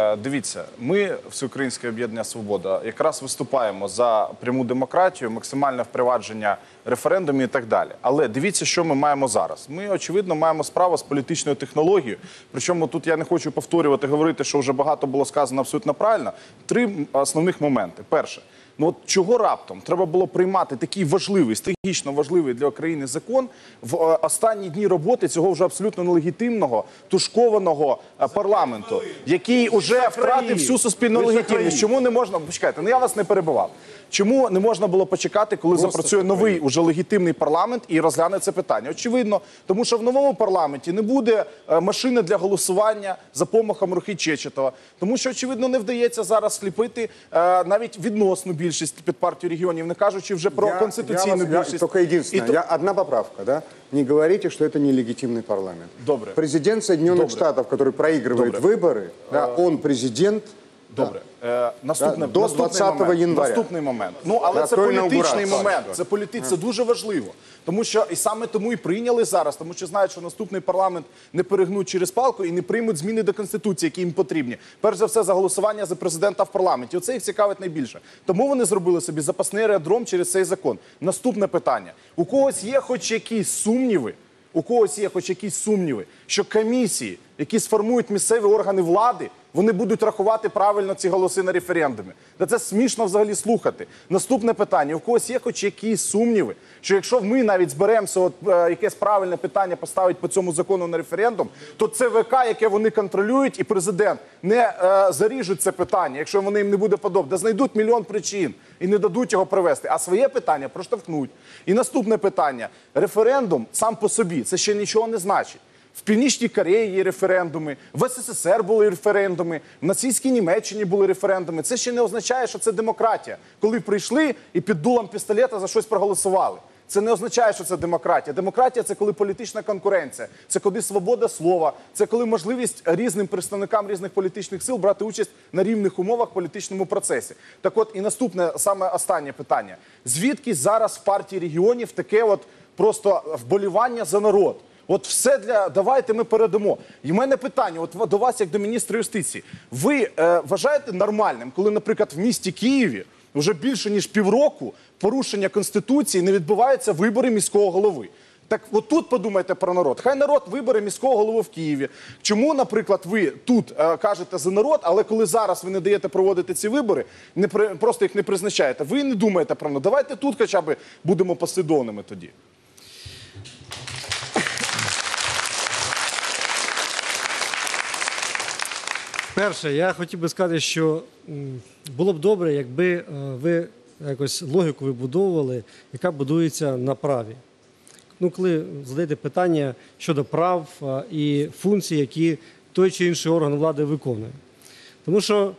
Е, Дивіться, ми, Всеукраїнське об'єднання Свобода, якраз виступаємо за пряму демократію, максимальне впровадження референдумів і так далі. Але дивіться, що ми маємо зараз. Ми, очевидно, маємо справу з політичною технологією. Причому тут я не хочу повторювати, говорити, що вже багато було сказано абсолютно правильно. Три основних моменти. Перше. Ну от чого раптом треба було приймати такий важливий, стратегічно важливий для України закон в е, останні дні роботи цього вже абсолютно нелегітимного, тушкованого е, парламенту, який уже втратив всю суспільну легітимність. Чому не можна почекайте? Ну я вас не перебивав. Чому не можна було почекати, коли запрацює новий уже легітимний парламент і розгляне це питання? Очевидно, тому що в новому парламенті не буде е, машини для голосування за помахом рухи Чечетова, тому що очевидно не вдається зараз сліпити навіть відносну більшість під партію регіонів, не кажучи вже про Я- конституційну я вас- я- більшість. только единственное, І то- я, одна поправка, да? Не говорите, что это нелегитимный парламент. Добре. Президент Соединенных Добре. Штатов, который проигрывает Добре. выборы, да, он президент. Добре, е, наступне Да, до наступний 20 момент, января. Наступний момент. Ну але Да, це то політичний інаугурація. момент. Це політи... це дуже важливо. Тому що і саме тому і прийняли зараз, тому що знають, що наступний парламент не перегнуть через палку і не приймуть зміни до конституції, які їм потрібні. Перш за все за голосування за президента в парламенті. Оце їх цікавить найбільше. Тому вони зробили собі запасний аеродром через цей закон. Наступне питання: у когось є хоч якісь сумніви. У когось є хоч якісь сумніви, що комісії, які сформують місцеві органи влади, вони будуть рахувати правильно ці голоси на референдумі. Та це смішно взагалі слухати. Наступне питання: у когось є хоч якісь сумніви, що якщо ми навіть зберемося, от е, якесь правильне питання поставить по цьому закону на референдум, то ЦВК, яке вони контролюють, і президент не е, заріжуть це питання, якщо вони їм не буде подобати, знайдуть мільйон причин і не дадуть його привести, а своє питання проштовхнуть. І наступне питання: референдум сам по собі це ще нічого не значить. В Північній Кореї є референдуми, в СССР були референдуми, в нацистській Німеччині були референдуми. Це ще не означає, що це демократія. Коли прийшли і під дулом пістолета за щось проголосували. Це не означає, що це демократія. Демократія це коли політична конкуренція, це коли свобода слова, це коли можливість різним представникам різних політичних сил брати участь на рівних умовах в політичному процесі. Так от і наступне саме останнє питання: звідки зараз в партії регіонів таке от просто вболівання за народ? От все для давайте ми передамо. І в мене питання: от до вас, як до міністра юстиції, ви е, вважаєте нормальним, коли, наприклад, в місті Києві вже більше ніж півроку порушення конституції не відбуваються вибори міського голови? Так от тут подумайте про народ. Хай народ вибере міського голову в Києві. Чому, наприклад, ви тут е, кажете за народ, але коли зараз ви не даєте проводити ці вибори, не при, просто їх не призначаєте, ви не думаєте про народ. Давайте тут хоча б будемо послідовними тоді. Перше, я хотів би сказати, що було б добре, якби е, ви якось логіку вибудовували, яка будується на праві. Ну, коли задаєте питання щодо прав і функцій, які той чи інший орган влади виконує. Тому що,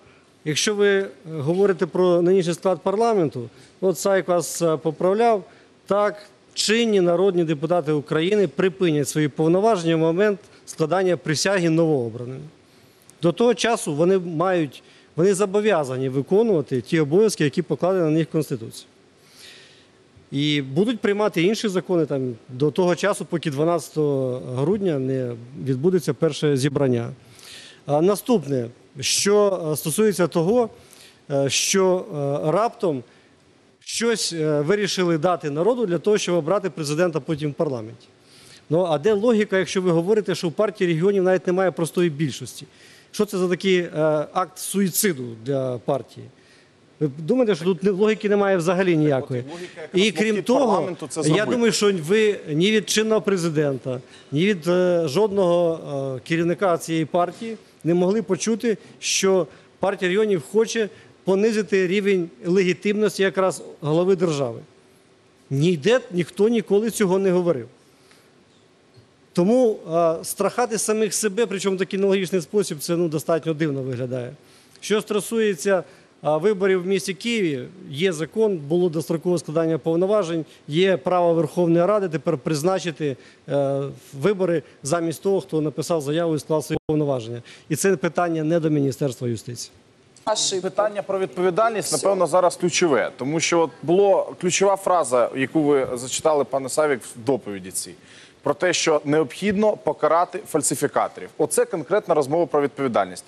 якщо ви е, говорите про нинішній склад парламенту, от Сайк вас е, поправляв, так чинні народні депутати України припинять свої повноваження в момент складання присяги новообраними. До того часу вони мають, вони зобов'язані виконувати ті обов'язки, які покладені на них Конституцією. І будуть приймати інші закони там, до того часу, поки 12 грудня не відбудеться перше зібрання. А наступне, що е, стосується того, е, що е, раптом щось вирішили дати народу для того, щоб обрати президента потім в парламенті. Ну а де логіка, якщо ви говорите, що в партії регіонів навіть немає простої більшості? Що це за такий е, акт суїциду для партії? Ви думаєте, що тут не- логіки немає взагалі ніякої? І крім того, я думаю, що ви ні від чинного президента, ні від е, жодного е, керівника цієї партії не могли почути, що партія регіонів хоче понизити рівень легітимності якраз голови держави. Ніде ніхто ніколи цього не говорив. Тому а, страхати самих себе, причому в такий аналогічний спосіб, це ну, достатньо дивно виглядає. Що стосується а, виборів в місті Києві, є закон, було дострокове складання повноважень, є право Верховної Ради тепер призначити е, вибори замість того, хто написав заяву і склав свої повноваження. І це питання не до Міністерства юстиції. Питання про відповідальність, напевно, зараз ключове, тому що от було ключова фраза, яку ви зачитали, пане Савік, в доповіді цій. Про те, що необхідно покарати фальсифікаторів. Оце конкретна розмова про відповідальність.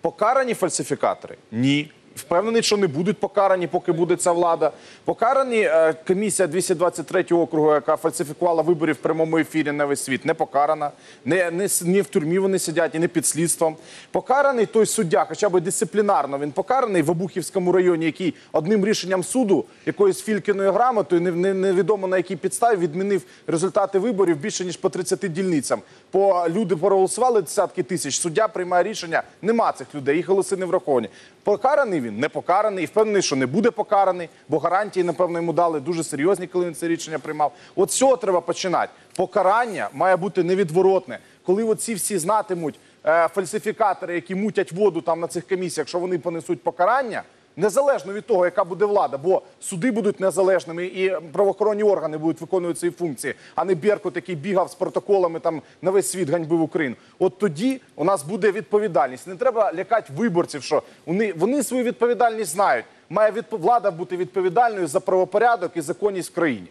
Покарані фальсифікатори? Ні. Впевнений, що не будуть покарані, поки буде ця влада. Покарані е, комісія 223 округу, яка фальсифікувала вибори в прямому ефірі на весь світ, не покарана. Не, не, не в тюрмі вони сидять і не під слідством. Покараний той суддя, хоча б дисциплінарно, він покараний в Обухівському районі, який одним рішенням суду, якоюсь фількіною грамотою, не, не, невідомо на якій підставі, відмінив результати виборів більше ніж по 30 дільницям. По люди проголосували десятки тисяч. Суддя приймає рішення. Нема цих людей, їх голоси не враховані. Покараний він не покараний і впевнений, що не буде покараний, бо гарантії, напевно, йому дали дуже серйозні, коли він це рішення приймав. От з цього треба починати. Покарання має бути невідворотне. Коли оці всі знатимуть е, фальсифікатори, які мутять воду там на цих комісіях, що вони понесуть покарання. Незалежно від того, яка буде влада, бо суди будуть незалежними і правоохоронні органи будуть виконувати свої функції, а не Беркут, який бігав з протоколами там на весь світ ганьбив Україну. От тоді у нас буде відповідальність. Не треба лякати виборців, що вони, вони свою відповідальність знають. Має відп... влада бути відповідальною за правопорядок і законність в країні.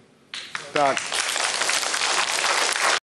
Так,